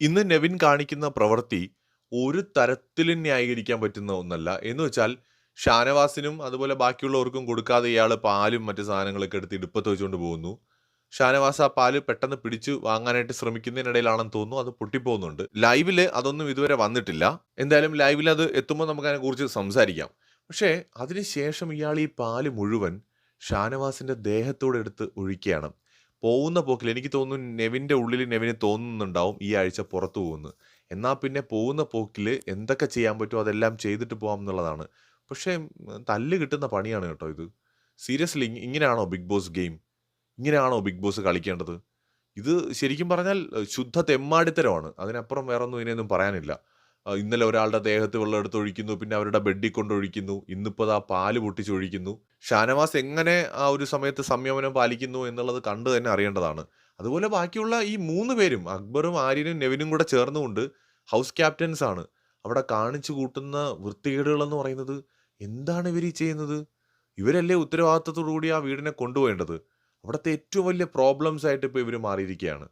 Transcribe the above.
ഇന്ന് നെവിൻ കാണിക്കുന്ന പ്രവൃത്തി ഒരു തരത്തിലും ന്യായീകരിക്കാൻ പറ്റുന്ന ഒന്നല്ല. എന്ന് വെച്ചാൽ ഷാനവാസിനും അതുപോലെ ബാക്കിയുള്ളവർക്കും കൊടുക്കാതെ ഇയാൾ പാലും മറ്റ് സാധനങ്ങളൊക്കെ എടുത്ത് ഇടുപ്പത്ത് വെച്ചുകൊണ്ട് പോകുന്നു. ഷാനവാസ് ആ പാൽ പെട്ടെന്ന് പിടിച്ചു വാങ്ങാനായിട്ട് ശ്രമിക്കുന്നതിനിടയിലാണെന്ന് തോന്നുന്നു അത് പൊട്ടിപ്പോകുന്നുണ്ട്. ലൈവിൽ അതൊന്നും ഇതുവരെ വന്നിട്ടില്ല. എന്തായാലും ലൈവിൽ അത് എത്തുമ്പോൾ നമുക്ക് അതിനെക്കുറിച്ച് സംസാരിക്കാം. പക്ഷേ അതിനുശേഷം ഇയാൾ ഈ പാൽ മുഴുവൻ ഷാനവാസിന്റെ ദേഹത്തോടെ എടുത്ത് ഒഴിക്കുകയാണ്. പോകുന്ന പോക്കിൽ എനിക്ക് തോന്നുന്നു നെവിന്റെ ഉള്ളിൽ നെവിന് തോന്നുന്നുണ്ടാവും ഈ ആഴ്ച പുറത്തു പോകുന്നു എന്നാൽ പിന്നെ പോകുന്ന പോക്കിൽ എന്തൊക്കെ ചെയ്യാൻ പറ്റുമോ അതെല്ലാം ചെയ്തിട്ട് പോകാം എന്നുള്ളതാണ്. പക്ഷേ തല്ല് കിട്ടുന്ന പണിയാണ് കേട്ടോ ഇത്. സീരിയസ്ലി ഇങ്ങനെയാണോ ബിഗ് ബോസ് ഗെയിം? ഇങ്ങനെയാണോ ബിഗ് ബോസ് കളിക്കേണ്ടത്? ഇത് ശരിക്കും പറഞ്ഞാൽ ശുദ്ധ തെമ്മാടിത്തരമാണ്. അതിനപ്പുറം വേറൊന്നും ഇതിനെയൊന്നും പറയാനില്ല. ഇന്നലെ ഒരാളുടെ ദേഹത്ത് വെള്ളം എടുത്ത് ഒഴിക്കുന്നു. പിന്നെ അവരുടെ ബെഡിൽ കൊണ്ടൊഴിക്കുന്നു ഇന്നിപ്പോൾ ആ പാൽ പൊട്ടിച്ചൊഴിക്കുന്നു. ഷാനവാസ് എങ്ങനെ ആ ഒരു സമയത്ത് സംയമനം പാലിക്കുന്നു എന്നുള്ളത് കണ്ടു തന്നെ അറിയേണ്ടതാണ്. അതുപോലെ ബാക്കിയുള്ള ഈ മൂന്ന് പേരും അക്ബറും, ആര്യനും, നെവിനും കൂടെ ചേർന്നുകൊണ്ട് ഹൗസ് ക്യാപ്റ്റൻസ് ആണ്. അവിടെ കാണിച്ചു കൂട്ടുന്ന വൃത്തികേടുകളെന്ന് പറയുന്നത് എന്താണ് ഇവർ ഈ ചെയ്യുന്നത്? ഇവരല്ലേ ഉത്തരവാദിത്തത്തോടു കൂടി ആ വീടിനെ കൊണ്ടുപോകേണ്ടത്. അവിടുത്തെ ഏറ്റവും വലിയ പ്രോബ്ലംസ് ആയിട്ട് ഇപ്പോൾ ഇവർ മാറിയിരിക്കുകയാണ്.